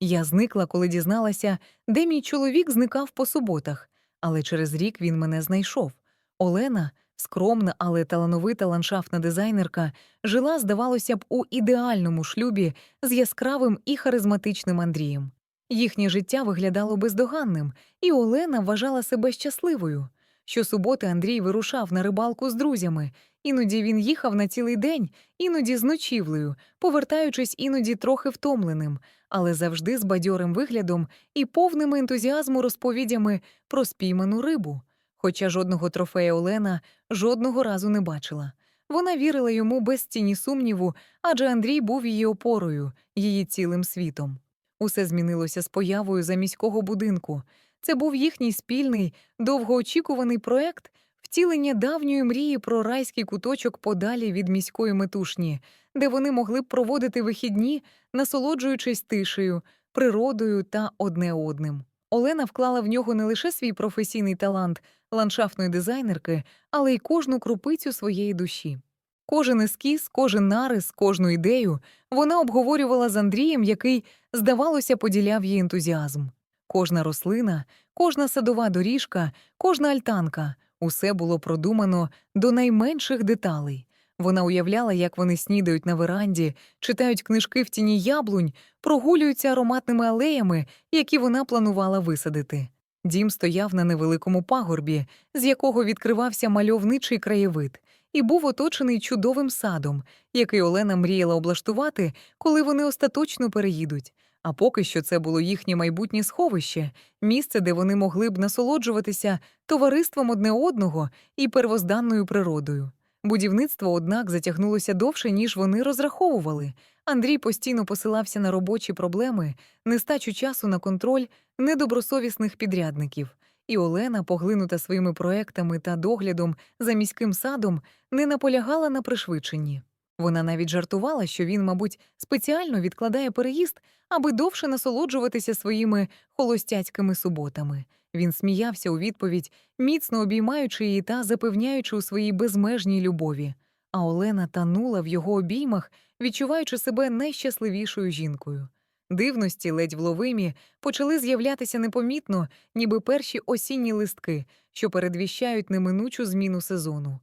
Я зникла, коли дізналася, де мій чоловік зникав по суботах, але через рік він мене знайшов. Олена, скромна, але талановита ландшафтна дизайнерка, жила, здавалося б, у ідеальному шлюбі з яскравим і харизматичним Андрієм. Їхнє життя виглядало бездоганним, і Олена вважала себе щасливою. Щосуботи Андрій вирушав на рибалку з друзями. Іноді він їхав на цілий день, іноді з ночівлею, повертаючись іноді трохи втомленим, але завжди з бадьорим виглядом і повними ентузіазму розповідями про спійману рибу. Хоча жодного трофея Олена жодного разу не бачила. Вона вірила йому без тіні сумніву, адже Андрій був її опорою, її цілим світом. Усе змінилося з появою заміського будинку. Це був їхній спільний, довгоочікуваний проект втілення давньої мрії про райський куточок подалі від міської метушні, де вони могли б проводити вихідні, насолоджуючись тишею, природою та одне одним. Олена вклала в нього не лише свій професійний талант ландшафтної дизайнерки, але й кожну крупицю своєї душі. Кожен ескіз, кожен нарис, кожну ідею вона обговорювала з Андрієм, який, здавалося, поділяв її ентузіазм. Кожна рослина, кожна садова доріжка, кожна альтанка усе було продумано до найменших деталей. Вона уявляла, як вони снідають на веранді, читають книжки в тіні яблунь, прогулюються ароматними алеями, які вона планувала висадити. Дім стояв на невеликому пагорбі, з якого відкривався мальовничий краєвид, і був оточений чудовим садом, який Олена мріяла облаштувати, коли вони остаточно переїдуть. А поки що це було їхнє майбутнє сховище, місце, де вони могли б насолоджуватися товариством одне одного і первозданною природою. Будівництво, однак, затягнулося довше, ніж вони розраховували. Андрій постійно посилався на робочі проблеми, нестачу часу на контроль недобросовісних підрядників. І Олена, поглинута своїми проектами та доглядом за міським садом, не наполягала на пришвидшенні. Вона навіть жартувала, що він, мабуть, спеціально відкладає переїзд, аби довше насолоджуватися своїми холостяцькими суботами. Він сміявся у відповідь, міцно обіймаючи її та запевняючи у своїй безмежній любові. А Олена танула в його обіймах, відчуваючи себе найщасливішою жінкою. Дивності, ледь вловимі, почали з'являтися непомітно, ніби перші осінні листки, що передвіщають неминучу зміну сезону.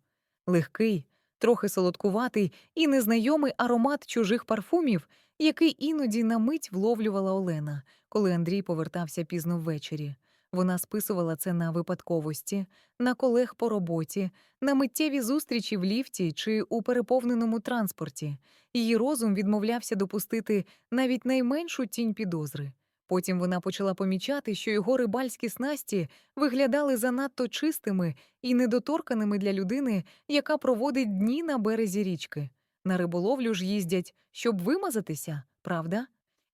Легкий, трохи солодкуватий і незнайомий аромат чужих парфумів, який іноді на мить вловлювала Олена, коли Андрій повертався пізно ввечері. Вона списувала це на випадковості, на колег по роботі, на миттєві зустрічі в ліфті чи у переповненому транспорті. Її розум відмовлявся допустити навіть найменшу тінь підозри. Потім вона почала помічати, що його рибальські снасті виглядали занадто чистими і недоторканими для людини, яка проводить дні на березі річки. На риболовлю ж їздять, щоб вимазатися, правда?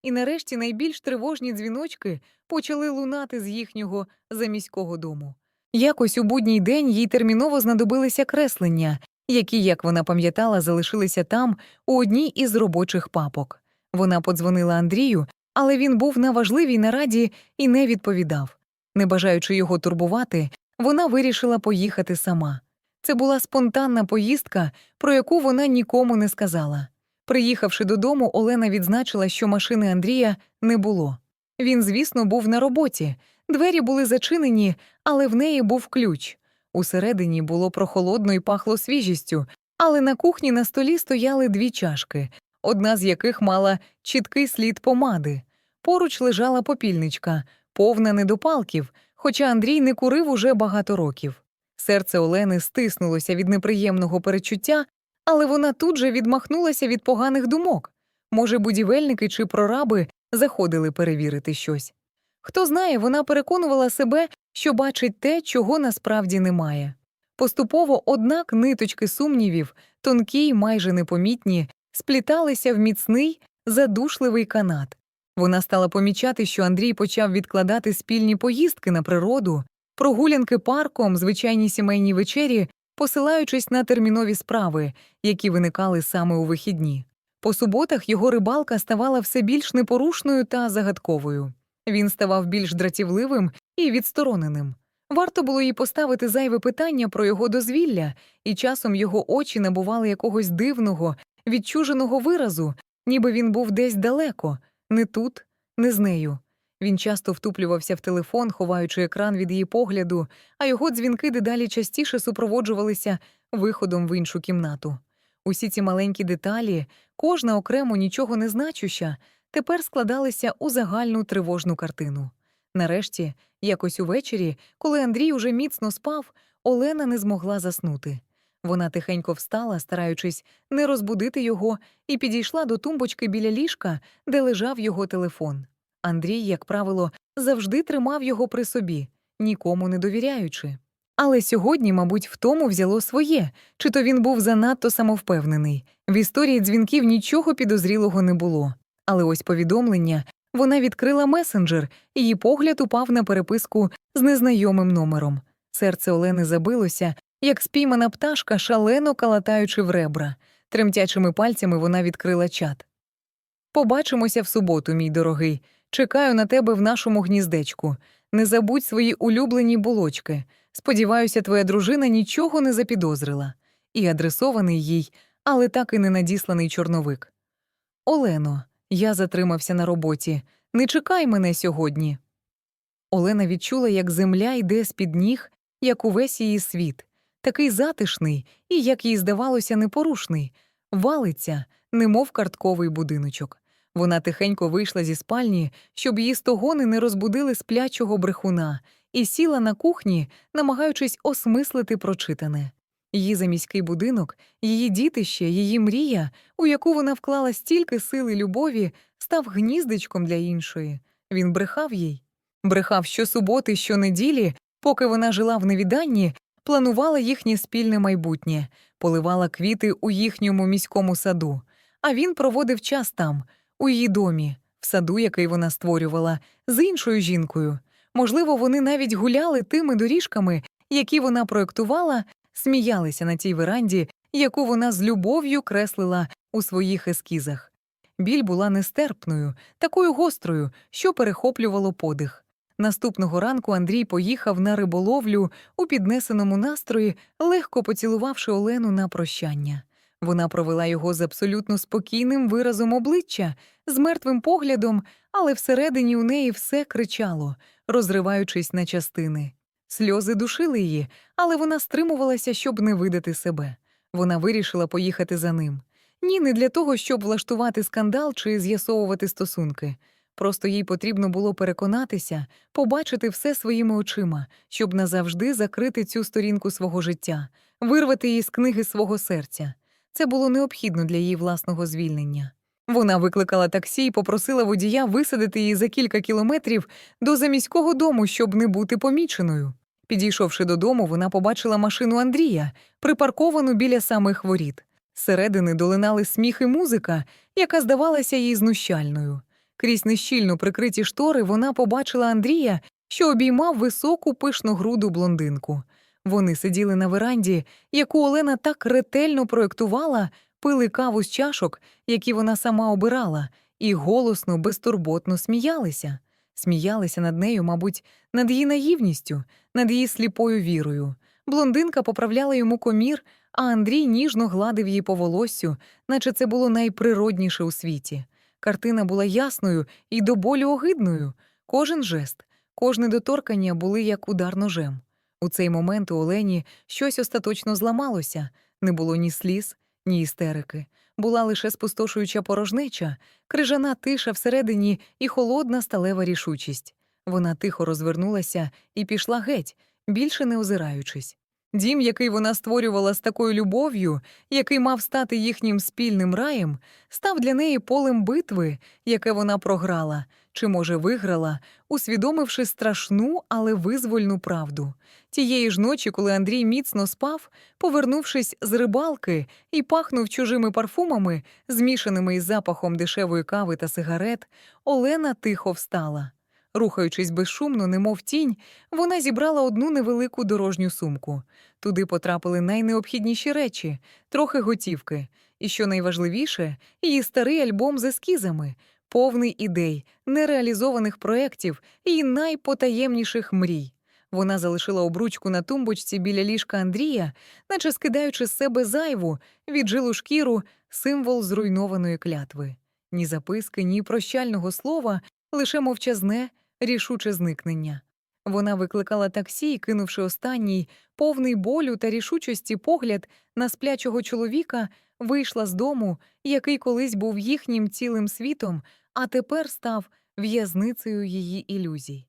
І нарешті найбільш тривожні дзвіночки почали лунати з їхнього заміського дому. Якось у будній день їй терміново знадобилися креслення, які, як вона пам'ятала, залишилися там у одній із робочих папок. Вона подзвонила Андрію, але він був на важливій нараді і не відповідав. Не бажаючи його турбувати, вона вирішила поїхати сама. Це була спонтанна поїздка, про яку вона нікому не сказала. Приїхавши додому, Олена відзначила, що машини Андрія не було. Він, звісно, був на роботі. Двері були зачинені, але в неї був ключ. Усередині було прохолодно і пахло свіжістю, але на кухні на столі стояли дві чашки, одна з яких мала чіткий слід помади. Поруч лежала попільничка, повна недопалків, хоча Андрій не курив уже багато років. Серце Олени стиснулося від неприємного перечуття, але вона тут же відмахнулася від поганих думок. Може, будівельники чи прораби заходили перевірити щось. Хто знає, вона переконувала себе, що бачить те, чого насправді немає. Поступово, однак, ниточки сумнівів, тонкі й майже непомітні, спліталися в міцний, задушливий канат. Вона стала помічати, що Андрій почав відкладати спільні поїздки на природу, прогулянки парком, звичайні сімейні вечері, посилаючись на термінові справи, які виникали саме у вихідні. По суботах його рибалка ставала все більш непорушною та загадковою. Він ставав більш дратівливим і відстороненим. Варто було їй поставити зайве питання про його дозвілля, і часом його очі набували якогось дивного, відчуженого виразу, ніби він був десь далеко, не тут, не з нею. Він часто втуплювався в телефон, ховаючи екран від її погляду, а його дзвінки дедалі частіше супроводжувалися виходом в іншу кімнату. Усі ці маленькі деталі, кожна окремо нічого не значуща, тепер складалися у загальну тривожну картину. Нарешті, якось увечері, коли Андрій уже міцно спав, Олена не змогла заснути. Вона тихенько встала, стараючись не розбудити його, і підійшла до тумбочки біля ліжка, де лежав його телефон. Андрій, як правило, завжди тримав його при собі, нікому не довіряючи. Але сьогодні, мабуть, в тому взяло своє, чи то він був занадто самовпевнений. В історії дзвінків нічого підозрілого не було. Але ось повідомлення вона відкрила месенджер, її погляд упав на переписку з незнайомим номером. Серце Олени забилося, як спіймана пташка, шалено калатаючи в ребра. Тремтячими пальцями вона відкрила чат. Побачимося в суботу, мій дорогий. Чекаю на тебе в нашому гніздечку. Не забудь свої улюблені булочки. Сподіваюся, твоя дружина нічого не запідозрила. І адресований їй, але так і не надісланий чорновик. Олено, я затримався на роботі. Не чекай мене сьогодні. Олена відчула, як земля йде з-під ніг, як увесь її світ, такий затишний і, як їй здавалося, непорушний, валиться, немов картковий будиночок. Вона тихенько вийшла зі спальні, щоб її стогони не розбудили сплячого брехуна, і сіла на кухні, намагаючись осмислити прочитане. Її заміський будинок, її дітище, її мрія, у яку вона вклала стільки сили любові, став гніздечком для іншої. Він брехав їй. Брехав щосуботи, щонеділі, поки вона жила в невіданні, планувала їхнє спільне майбутнє, поливала квіти у їхньому міському саду. А він проводив час там, у її домі, в саду, який вона створювала, з іншою жінкою. Можливо, вони навіть гуляли тими доріжками, які вона проєктувала, сміялися на тій веранді, яку вона з любов'ю креслила у своїх ескізах. Біль була нестерпною, такою гострою, що перехоплювало подих. Наступного ранку Андрій поїхав на риболовлю у піднесеному настрої, легко поцілувавши Олену на прощання. Вона провела його з абсолютно спокійним виразом обличчя, з мертвим поглядом, але всередині у неї все кричало, розриваючись на частини. Сльози душили її, але вона стримувалася, щоб не видати себе. Вона вирішила поїхати за ним. Ні, не для того, щоб влаштувати скандал чи з'ясовувати стосунки. Просто їй потрібно було переконатися, побачити все своїми очима, щоб назавжди закрити цю сторінку свого життя, вирвати її з книги свого серця. Це було необхідно для її власного звільнення. Вона викликала таксі і попросила водія висадити її за кілька кілометрів до заміського дому, щоб не бути поміченою. Підійшовши додому, вона побачила машину Андрія, припарковану біля самих воріт. Зсередини долинали сміх і музика, яка здавалася їй знущальною. Крізь нещільно прикриті штори вона побачила Андрія, що обіймав високу пишну груду блондинку. Вони сиділи на веранді, яку Олена так ретельно проєктувала, пили каву з чашок, які вона сама обирала, і голосно, безтурботно сміялися. Сміялися над нею, мабуть, над її наївністю, над її сліпою вірою. Блондинка поправляла йому комір, а Андрій ніжно гладив її по волоссю, наче це було найприродніше у світі. Картина була ясною і до болю огидною. Кожен жест, кожне доторкання були як удар ножем. У цей момент у Олені щось остаточно зламалося, не було ні сліз, ні істерики. Була лише спустошуюча порожнеча, крижана тиша всередині і холодна сталева рішучість. Вона тихо розвернулася і пішла геть, більше не озираючись. Дім, який вона створювала з такою любов'ю, який мав стати їхнім спільним раєм, став для неї полем битви, яке вона програла, чи, може, виграла, усвідомивши страшну, але визвольну правду. Тієї ж ночі, коли Андрій міцно спав, повернувшись з рибалки і пахнув чужими парфумами, змішаними із запахом дешевої кави та сигарет, Олена тихо встала. Рухаючись безшумно, немов тінь, вона зібрала одну невелику дорожню сумку. Туди потрапили найнеобхідніші речі, трохи готівки, і, що найважливіше, її старий альбом з ескізами, повний ідей, нереалізованих проєктів і найпотаємніших мрій. Вона залишила обручку на тумбочці біля ліжка Андрія, наче скидаючи з себе зайву, віджилу шкіру, символ зруйнованої клятви. Ні записки, ні прощального слова, лише мовчазне, рішуче зникнення. Вона викликала таксі, кинувши останній, повний болю та рішучості погляд на сплячого чоловіка, вийшла з дому, який колись був їхнім цілим світом, а тепер став в'язницею її ілюзій.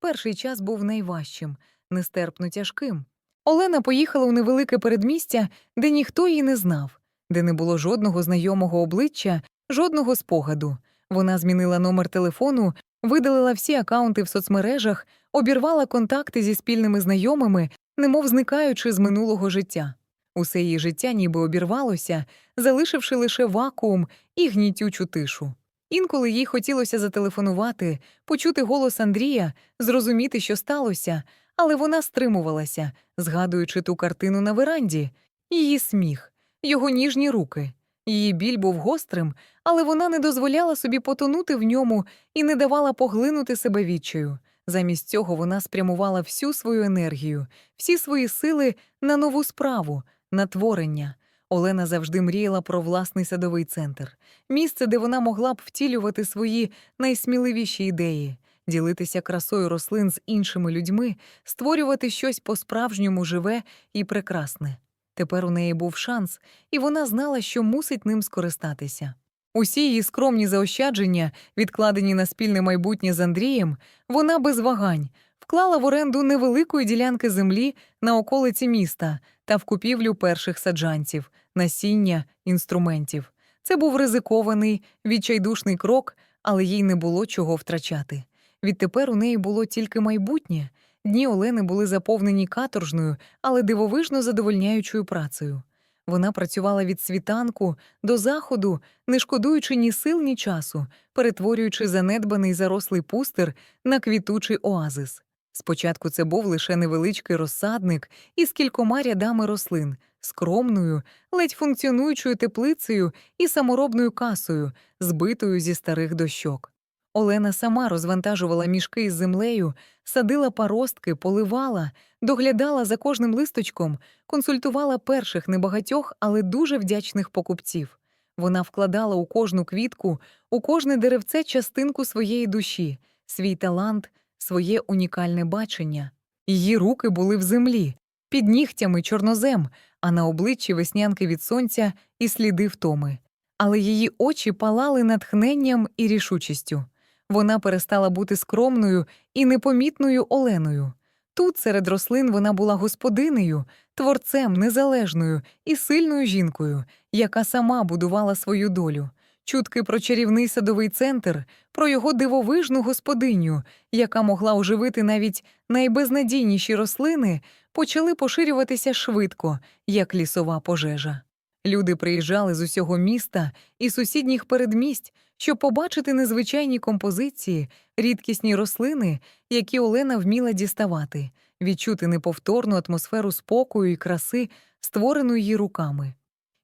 Перший час був найважчим, нестерпно тяжким. Олена поїхала у невелике передмістя, де ніхто її не знав, де не було жодного знайомого обличчя, жодного спогаду. Вона змінила номер телефону, видалила всі акаунти в соцмережах, обірвала контакти зі спільними знайомими, немов зникаючи з минулого життя. Усе її життя ніби обірвалося, залишивши лише вакуум і гнітючу тишу. Інколи їй хотілося зателефонувати, почути голос Андрія, зрозуміти, що сталося, але вона стримувалася, згадуючи ту картину на веранді, її сміх, його ніжні руки. Її біль був гострим, але вона не дозволяла собі потонути в ньому і не давала поглинути себе відчаю. Замість цього вона спрямувала всю свою енергію, всі свої сили на нову справу, на творення. Олена завжди мріяла про власний садовий центр, місце, де вона могла б втілювати свої найсміливіші ідеї, ділитися красою рослин з іншими людьми, створювати щось по-справжньому живе і прекрасне. Тепер у неї був шанс, і вона знала, що мусить ним скористатися. Усі її скромні заощадження, відкладені на спільне майбутнє з Андрієм, вона без вагань вклала в оренду невеликої ділянки землі на околиці міста та в купівлю перших саджанців, насіння, інструментів. Це був ризикований, відчайдушний крок, але їй не було чого втрачати. Відтепер у неї було тільки майбутнє. Дні Олени були заповнені каторжною, але дивовижно задовольняючою працею. Вона працювала від світанку до заходу, не шкодуючи ні сил, ні часу, перетворюючи занедбаний зарослий пустир на квітучий оазис. Спочатку це був лише невеличкий розсадник із кількома рядами рослин, скромною, ледь функціонуючою теплицею і саморобною касою, збитою зі старих дощок. Олена сама розвантажувала мішки із землею, садила паростки, поливала, доглядала за кожним листочком, консультувала перших небагатьох, але дуже вдячних покупців. Вона вкладала у кожну квітку, у кожне деревце частинку своєї душі, свій талант, своє унікальне бачення. Її руки були в землі, під нігтями чорнозем, а на обличчі веснянки від сонця і сліди втоми. Але її очі палали натхненням і рішучістю. Вона перестала бути скромною і непомітною Оленою. Тут, серед рослин, вона була господинею, творцем незалежною і сильною жінкою, яка сама будувала свою долю. Чутки про чарівний садовий центр, про його дивовижну господиню, яка могла оживити навіть найбезнадійніші рослини, почали поширюватися швидко, як лісова пожежа. Люди приїжджали з усього міста і сусідніх передмість, щоб побачити незвичайні композиції, рідкісні рослини, які Олена вміла діставати, відчути неповторну атмосферу спокою і краси, створену її руками.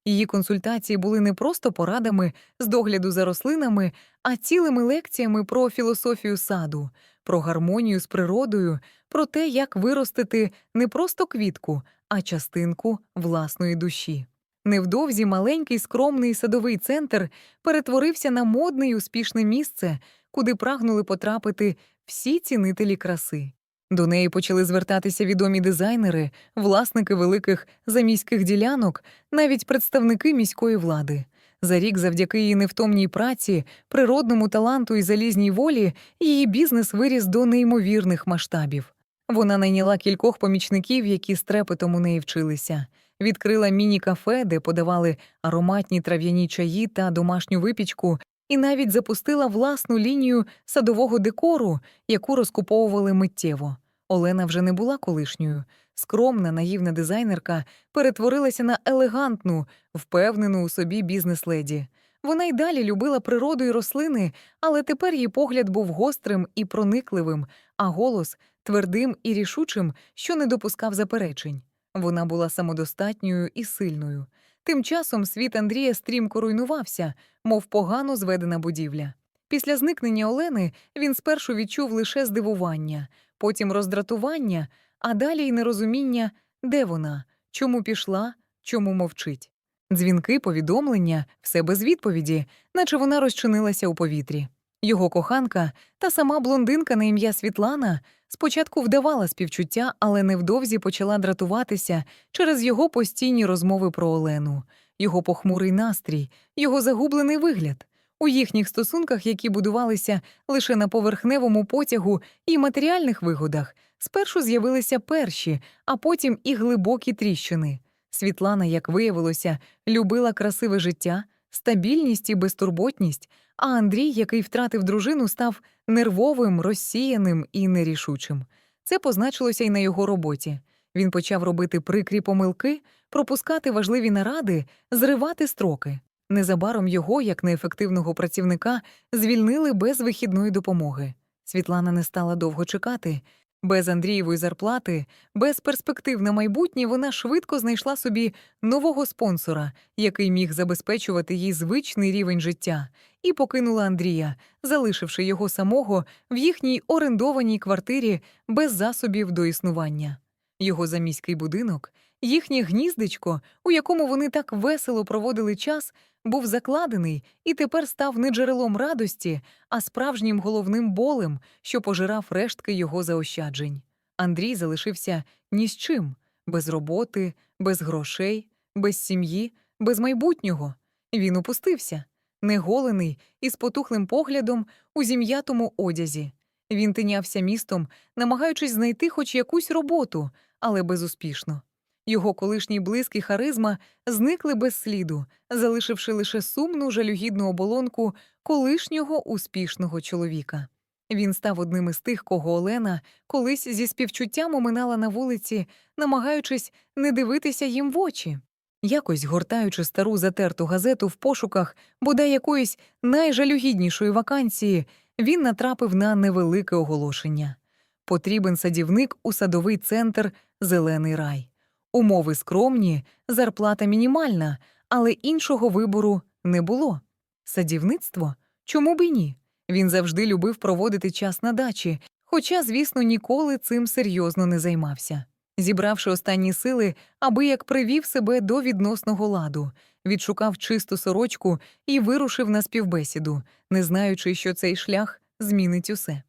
Її консультації були не просто порадами з догляду за рослинами, а цілими лекціями про філософію саду, про гармонію з природою, про те, як виростити не просто квітку, а частинку власної душі. Невдовзі маленький скромний садовий центр перетворився на модне й успішне місце, куди прагнули потрапити всі цінителі краси. До неї почали звертатися відомі дизайнери, власники великих заміських ділянок, навіть представники міської влади. За рік, завдяки її невтомній праці, природному таланту і залізній волі, її бізнес виріс до неймовірних масштабів. Вона найняла кількох помічників, які з трепетом у неї вчилися. Відкрила міні-кафе, де подавали ароматні трав'яні чаї та домашню випічку, і навіть запустила власну лінію садового декору, яку розкуповували миттєво. Олена вже не була колишньою. Скромна, наївна дизайнерка перетворилася на елегантну, впевнену у собі бізнес-леді. Вона й далі любила природу і рослини, але тепер її погляд був гострим і проникливим, а голос твердим і рішучим, що не допускав заперечень. Вона була самодостатньою і сильною. Тим часом світ Андрія стрімко руйнувався, мов погано зведена будівля. Після зникнення Олени він спершу відчув лише здивування, потім роздратування, а далі й нерозуміння, де вона, чому пішла, чому мовчить. Дзвінки, повідомлення, все без відповіді, наче вона розчинилася у повітрі. Його коханка, та сама блондинка на ім'я Світлана, спочатку вдавала співчуття, але невдовзі почала дратуватися через його постійні розмови про Олену, його похмурий настрій, його загублений вигляд. У їхніх стосунках, які будувалися лише на поверхневому потягу і матеріальних вигодах, спершу з'явилися перші, а потім і глибокі тріщини. Світлана, як виявилося, любила красиве життя, стабільність і безтурботність, а Андрій, який втратив дружину, став нервовим, розсіяним і нерішучим. Це позначилося й на його роботі. Він почав робити прикрі помилки, пропускати важливі наради, зривати строки. Незабаром його, як неефективного працівника, звільнили без вихідної допомоги. Світлана не стала довго чекати. Без Андрієвої зарплати, без перспектив на майбутнє вона швидко знайшла собі нового спонсора, який міг забезпечувати їй звичний рівень життя, і покинула Андрія, залишивши його самого в їхній орендованій квартирі без засобів до існування. Його заміський будинок, їхнє гніздечко, у якому вони так весело проводили час, був закладений і тепер став не джерелом радості, а справжнім головним болем, що пожирав рештки його заощаджень. Андрій залишився ні з чим без роботи, без грошей, без сім'ї, без майбутнього. Він опустився, неголений і з потухлим поглядом у зім'ятому одязі. Він тинявся містом, намагаючись знайти хоч якусь роботу, але безуспішно. Його колишній блиск і харизма зникли без сліду, залишивши лише сумну жалюгідну оболонку колишнього успішного чоловіка. Він став одним із тих, кого Олена колись зі співчуттям оминала на вулиці, намагаючись не дивитися їм в очі. Якось, гортаючи стару затерту газету в пошуках бодай якоїсь найжалюгіднішої вакансії, він натрапив на невелике оголошення. Потрібен садівник у садовий центр Зелений рай. Умови скромні, зарплата мінімальна, але іншого вибору не було. Садівництво? Чому б і ні? Він завжди любив проводити час на дачі, хоча, звісно, ніколи цим серйозно не займався. Зібравши останні сили, аби як привів себе до відносного ладу, відшукав чисту сорочку і вирушив на співбесіду, не знаючи, що цей шлях змінить усе.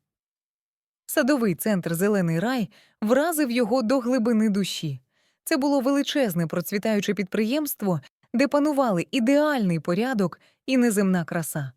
Садовий центр Зелений рай вразив його до глибини душі. Це було величезне процвітаюче підприємство, де панували ідеальний порядок і неземна краса.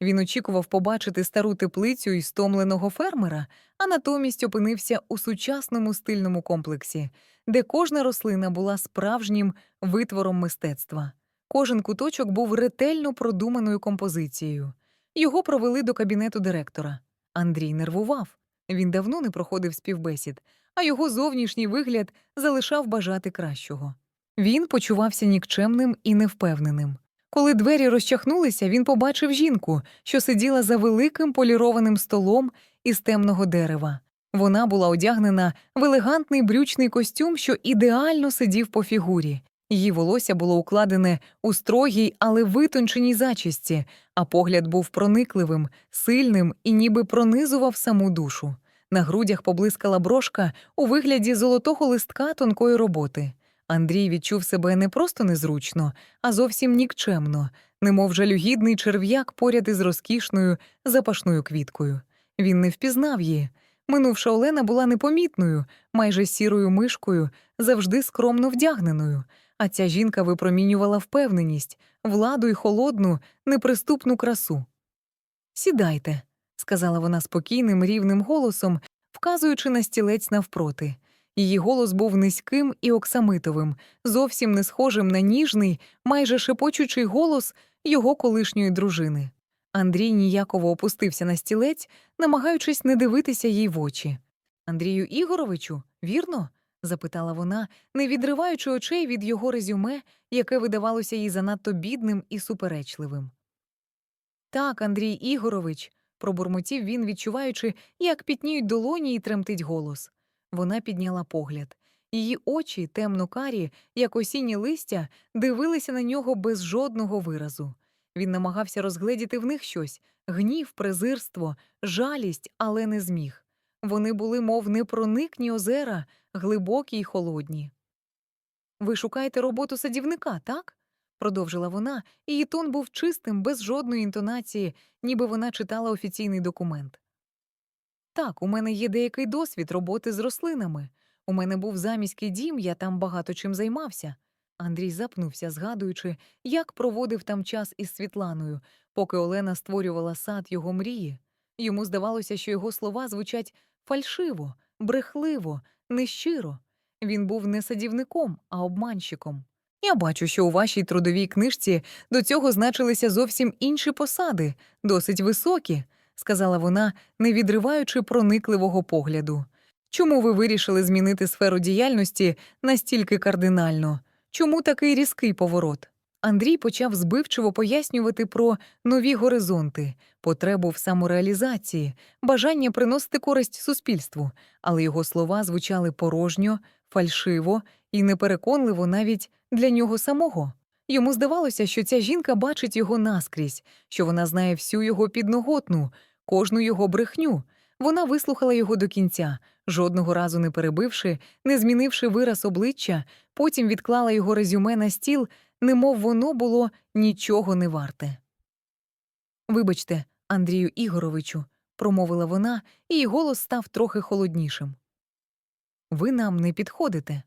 Він очікував побачити стару теплицю і стомленого фермера, а натомість опинився у сучасному стильному комплексі, де кожна рослина була справжнім витвором мистецтва. Кожен куточок був ретельно продуманою композицією. Його провели до кабінету директора. Андрій нервував. Він давно не проходив співбесід, а його зовнішній вигляд залишав бажати кращого. Він почувався нікчемним і невпевненим. Коли двері розчахнулися, він побачив жінку, що сиділа за великим полірованим столом із темного дерева. Вона була одягнена в елегантний брючний костюм, що ідеально сидів по фігурі. Її волосся було укладене у строгій, але витонченій зачісті, а погляд був проникливим, сильним і ніби пронизував саму душу. На грудях поблискала брошка у вигляді золотого листка тонкої роботи. Андрій відчув себе не просто незручно, а зовсім нікчемно, немов жалюгідний черв'як поряд із розкішною запашною квіткою. Він не впізнав її. Минувша Олена була непомітною, майже сірою мишкою, завжди скромно вдягненою, а ця жінка випромінювала впевненість, владу й холодну, неприступну красу. Сідайте, сказала вона спокійним, рівним голосом, вказуючи на стілець навпроти. Її голос був низьким і оксамитовим, зовсім не схожим на ніжний, майже шепочучий голос його колишньої дружини. Андрій ніяково опустився на стілець, намагаючись не дивитися їй в очі. Андрію Ігоровичу, вірно? Запитала вона, не відриваючи очей від його резюме, яке видавалося їй занадто бідним і суперечливим. Так, Андрій Ігорович, пробурмотів він, відчуваючи, як пітніють долоні і тремтить голос. Вона підняла погляд. Її очі, темно карі, як осінні листя, дивилися на нього без жодного виразу. Він намагався розгледіти в них щось гнів, презирство, жалість, але не зміг. Вони були, мов непроникні озера, глибокі й холодні. Ви шукаєте роботу садівника, так? продовжила вона, і її тон був чистим, без жодної інтонації, ніби вона читала офіційний документ. Так, у мене є деякий досвід роботи з рослинами. У мене був заміський дім, я там багато чим займався. Андрій запнувся, згадуючи, як проводив там час із Світланою, поки Олена створювала сад його мрії. Йому здавалося, що його слова звучать фальшиво, брехливо, нещиро. Він був не садівником, а обманщиком. Я бачу, що у вашій трудовій книжці до цього значилися зовсім інші посади, досить високі, сказала вона, не відриваючи проникливого погляду. Чому ви вирішили змінити сферу діяльності настільки кардинально? Чому такий різкий поворот? Андрій почав збивчиво пояснювати про нові горизонти, потребу в самореалізації, бажання приносити користь суспільству, але його слова звучали порожньо, фальшиво і непереконливо навіть для нього самого. Йому здавалося, що ця жінка бачить його наскрізь, що вона знає всю його підноготну, кожну його брехню. Вона вислухала його до кінця, жодного разу не перебивши, не змінивши вираз обличчя, потім відклала його резюме на стіл, немов воно було нічого не варте. Вибачте, Андрію Ігоровичу, промовила вона, і її голос став трохи холоднішим. Ви нам не підходите.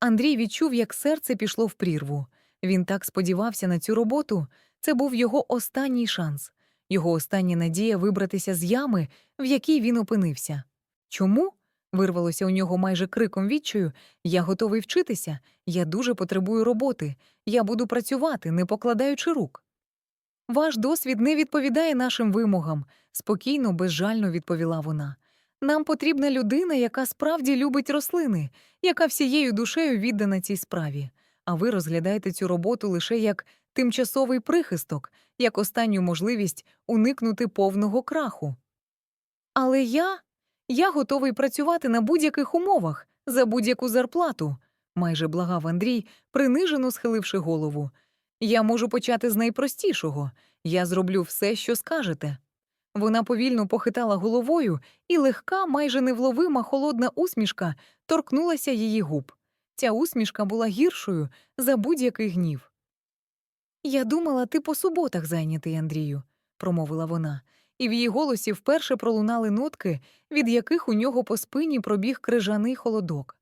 Андрій відчув, як серце пішло в прірву. Він так сподівався на цю роботу. Це був його останній шанс, його остання надія вибратися з ями, в якій він опинився. Чому? Вирвалося у нього майже криком відчаю. Я готовий вчитися, я дуже потребую роботи, я буду працювати, не покладаючи рук. Ваш досвід не відповідає нашим вимогам, спокійно, безжально відповіла вона. Нам потрібна людина, яка справді любить рослини, яка всією душею віддана цій справі. А ви розглядаєте цю роботу лише як тимчасовий прихисток, як останню можливість уникнути повного краху. Але я. Я готовий працювати на будь-яких умовах, за будь-яку зарплату, майже благав Андрій, принижено схиливши голову. Я можу почати з найпростішого я зроблю все, що скажете. Вона повільно похитала головою, і легка, майже невловима холодна усмішка торкнулася її губ. Ця усмішка була гіршою за будь-який гнів. Я думала, ти по суботах зайнятий, Андрію, промовила вона, і в її голосі вперше пролунали нотки, від яких у нього по спині пробіг крижаний холодок.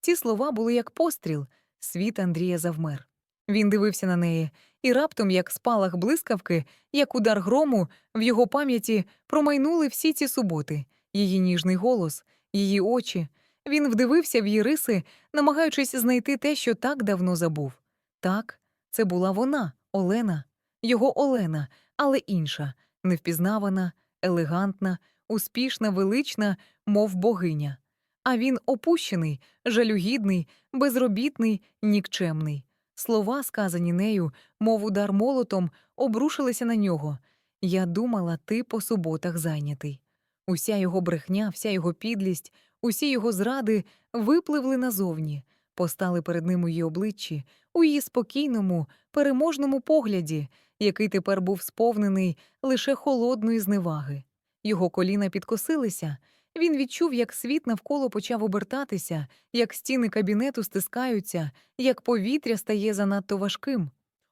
Ці слова були як постріл, світ Андрія завмер. Він дивився на неї, і раптом, як спалах блискавки, як удар грому, в його пам'яті промайнули всі ці суботи, її ніжний голос, її очі. Він вдивився в її риси, намагаючись знайти те, що так давно забув. Так, це була вона, Олена, його Олена, але інша, невпізнавана, елегантна, успішна, велична, мов богиня. А він опущений, жалюгідний, безробітний, нікчемний. Слова, сказані нею, мов удар молотом, обрушилися на нього. Я думала, ти по суботах зайнятий. Уся його брехня, вся його підлість, усі його зради випливли назовні, постали перед ним у її обличчі, у її спокійному, переможному погляді, який тепер був сповнений лише холодної зневаги. Його коліна підкосилися. Він відчув, як світ навколо почав обертатися, як стіни кабінету стискаються, як повітря стає занадто важким.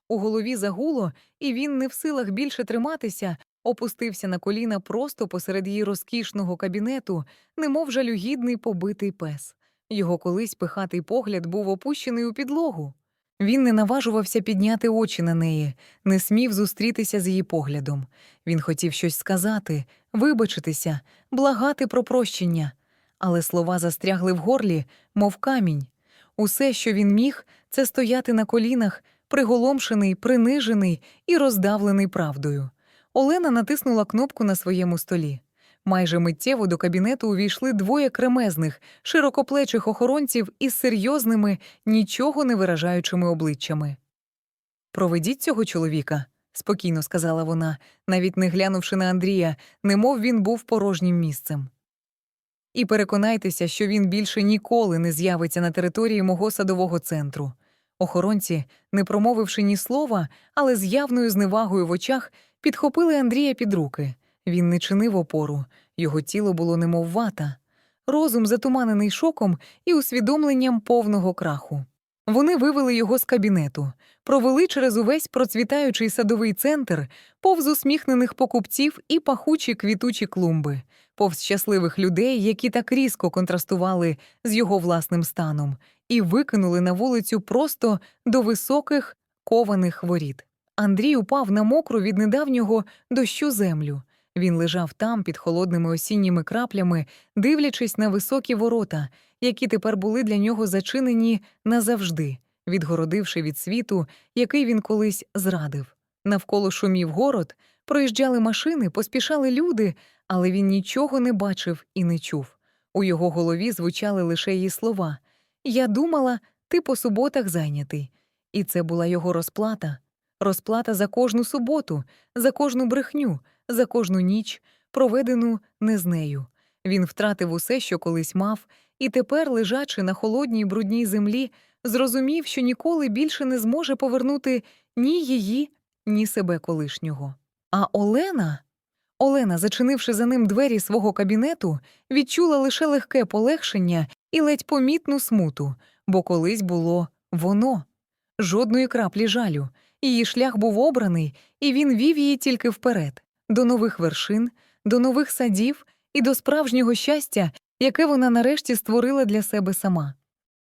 У голові загуло, і він, не в силах більше триматися, опустився на коліна просто посеред її розкішного кабінету, немов жалюгідний побитий пес. Його колись пихатий погляд був опущений у підлогу. Він не наважувався підняти очі на неї, не смів зустрітися з її поглядом. Він хотів щось сказати, вибачитися, благати про прощення, але слова застрягли в горлі, мов камінь. Усе, що він міг, це стояти на колінах, приголомшений, принижений і роздавлений правдою. Олена натиснула кнопку на своєму столі. Майже миттєво до кабінету увійшли двоє кремезних, широкоплечих охоронців із серйозними, нічого не виражаючими обличчями. Проведіть цього чоловіка, спокійно сказала вона, навіть не глянувши на Андрія, немов він був порожнім місцем. І переконайтеся, що він більше ніколи не з'явиться на території мого садового центру. Охоронці, не промовивши ні слова, але з явною зневагою в очах, підхопили Андрія під руки. Він не чинив опору, його тіло було немов вата, розум затуманений шоком і усвідомленням повного краху. Вони вивели його з кабінету, провели через увесь процвітаючий садовий центр, повз усміхнених покупців і пахучі квітучі клумби, повз щасливих людей, які так різко контрастували з його власним станом, і викинули на вулицю просто до високих кованих воріт. Андрій упав на мокру від недавнього дощу землю. Він лежав там під холодними осінніми краплями, дивлячись на високі ворота, які тепер були для нього зачинені назавжди, відгородивши від світу, який він колись зрадив. Навколо шумів город, проїжджали машини, поспішали люди, але він нічого не бачив і не чув. У його голові звучали лише її слова Я думала, ти по суботах зайнятий. І це була його розплата. Розплата за кожну суботу, за кожну брехню, за кожну ніч, проведену не з нею. Він втратив усе, що колись мав, і тепер, лежачи на холодній брудній землі, зрозумів, що ніколи більше не зможе повернути ні її, ні себе колишнього. А Олена. Олена, зачинивши за ним двері свого кабінету, відчула лише легке полегшення і ледь помітну смуту, бо колись було воно. Жодної краплі жалю. Її шлях був обраний, і він вів її тільки вперед, до нових вершин, до нових садів і до справжнього щастя, яке вона нарешті створила для себе сама.